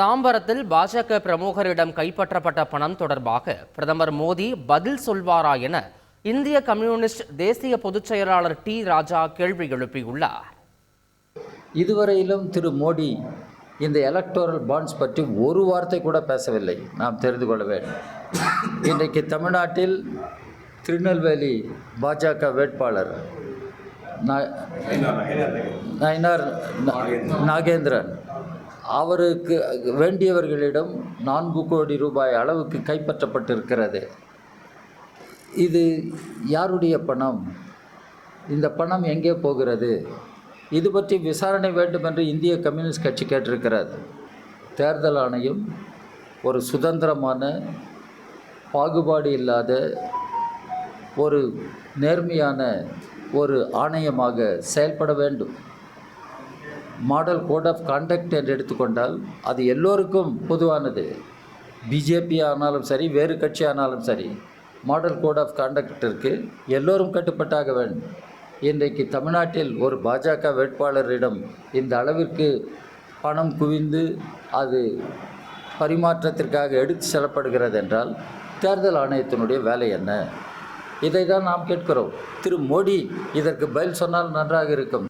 தாம்பரத்தில் பாஜக பிரமுகரிடம் கைப்பற்றப்பட்ட பணம் தொடர்பாக பிரதமர் மோடி பதில் சொல்வாரா என இந்திய கம்யூனிஸ்ட் தேசிய பொதுச் செயலாளர் டி ராஜா கேள்வி எழுப்பியுள்ளார். இதுவரையிலும் திரு மோடி இந்த எலக்டோரல் பாண்ட்ஸ் பற்றி ஒரு வார்த்தை கூட பேசவில்லை. நாம் தெரிந்து கொள்ள வேண்டும். இன்றைக்கு தமிழ்நாட்டில் திருநெல்வேலி பாஜக வேட்பாளர் நயினார் நாகேந்திரன். அவருக்கு வேண்டியவர்களிடம் நான்கு கோடி ரூபாய் அளவுக்கு கைப்பற்றப்பட்டிருக்கிறது. இது யாருடைய பணம்? இந்த பணம் எங்கே போகிறது? இது பற்றி விசாரணை வேண்டும் என்று இந்திய கம்யூனிஸ்ட் கட்சி கேட்டிருக்கிறது. தேர்தல் ஆணையம் ஒரு சுதந்திரமான பாகுபாடு இல்லாத ஒரு நேர்மையான ஒரு ஆணையமாக செயல்பட வேண்டும். மாடல் கோட் ஆஃப் கான்டக்ட் என்று எடுத்துக்கொண்டால் அது எல்லோருக்கும் பொதுவானது. பிஜேபி ஆனாலும் சரி வேறு கட்சி ஆனாலும் சரி மாடல் கோட் ஆஃப் கான்டக்டிற்கு எல்லோரும் கட்டுப்பட்டாக வேண்டும் இன்றைக்கு தமிழ்நாட்டில் ஒரு பாஜக வேட்பாளரிடம் இந்த அளவிற்கு பணம் குவிந்து அது பரிமாற்றத்திற்காக எடுத்து செல்லப்படுகிறது என்றால் தேர்தல் ஆணையத்தினுடைய வேலை என்ன? இதை தான் நாம் கேட்கிறோம். திரு மோடி இதற்கு பதில் சொன்னால் நன்றாக இருக்கும்.